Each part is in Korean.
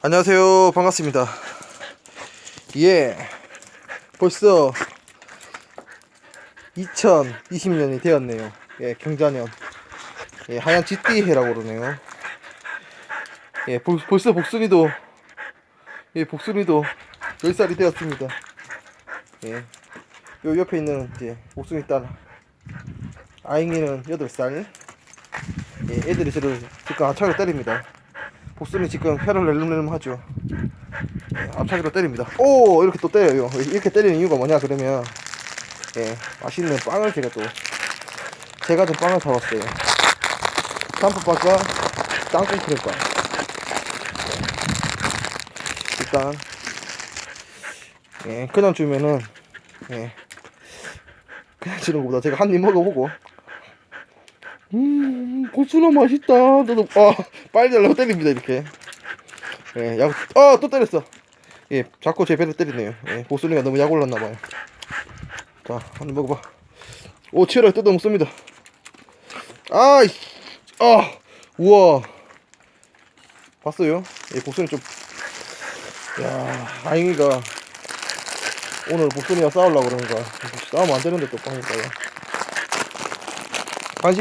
안녕하세요. 반갑습니다. 예. 벌써 2020년이 되었네요. 예, 경자년. 예, 하얀 쥐띠해라고 그러네요. 예, 벌, 벌써 복순이도, 예, 복순이도 10살이 되었습니다. 예. 요 옆에 있는 이제 복순이 딸, 아잉이는 8살. 예, 애들이 저를 지금 앞차로 때립니다. 복순이 지금 혀를 낼름낼름 하죠. 예, 앞차기로 때립니다. 오 이렇게 또 때려요. 이렇게 때리는 이유가 뭐냐 그러면 예, 맛있는 빵을 제가 또 제가 좀 빵을 사왔어요. 쌈밥과 땅콩 크림빵. 일단 예, 그냥 주면은 예, 그냥 주는 것보다 제가 한 입 먹어보고 음, 고추는 맛있다. 너도, 아, 빨리 달라고 때립니다, 이렇게. 예, 약, 아, 또 때렸어. 예, 자꾸 제 배를 때리네요. 예, 보슬리가 너무 약 올랐나봐요. 자, 한입 먹어봐. 오, 치열하게 뜯어 먹습니다. 아, 이, 아, 우와. 봤어요? 예, 보슬리 좀, 야, 아잉이가 오늘 보슬리와 싸우려고 그러는가. 싸우면 안 되는데 또 빵일까요?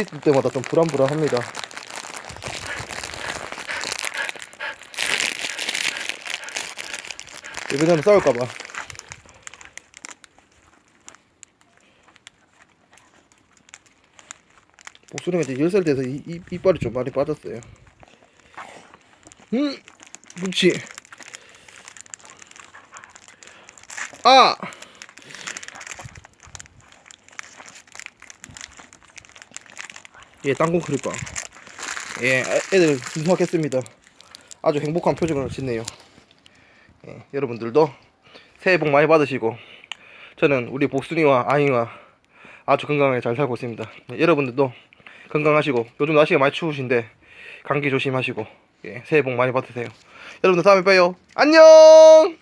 줄 때마다 좀 불안불안합니다. 이번에는 싸울까봐. 목소리가 이제 10살 돼서 이, 이, 이빨이 좀 많이 빠졌어요. 음, 그렇지. 아! 예, 땅콩 크림빵. 예, 애- 애들 분석했습니다. 아주 행복한 표정을 짓네요. 예, 여러분들도 새해 복 많이 받으시고 저는 우리 복순이와 아잉과 아주 건강하게 잘 살고 있습니다. 예, 여러분들도 건강하시고 요즘 날씨가 많이 추우신데 감기 조심하시고 예, 새해 복 많이 받으세요. 여러분들 다음에 봬요. 안녕.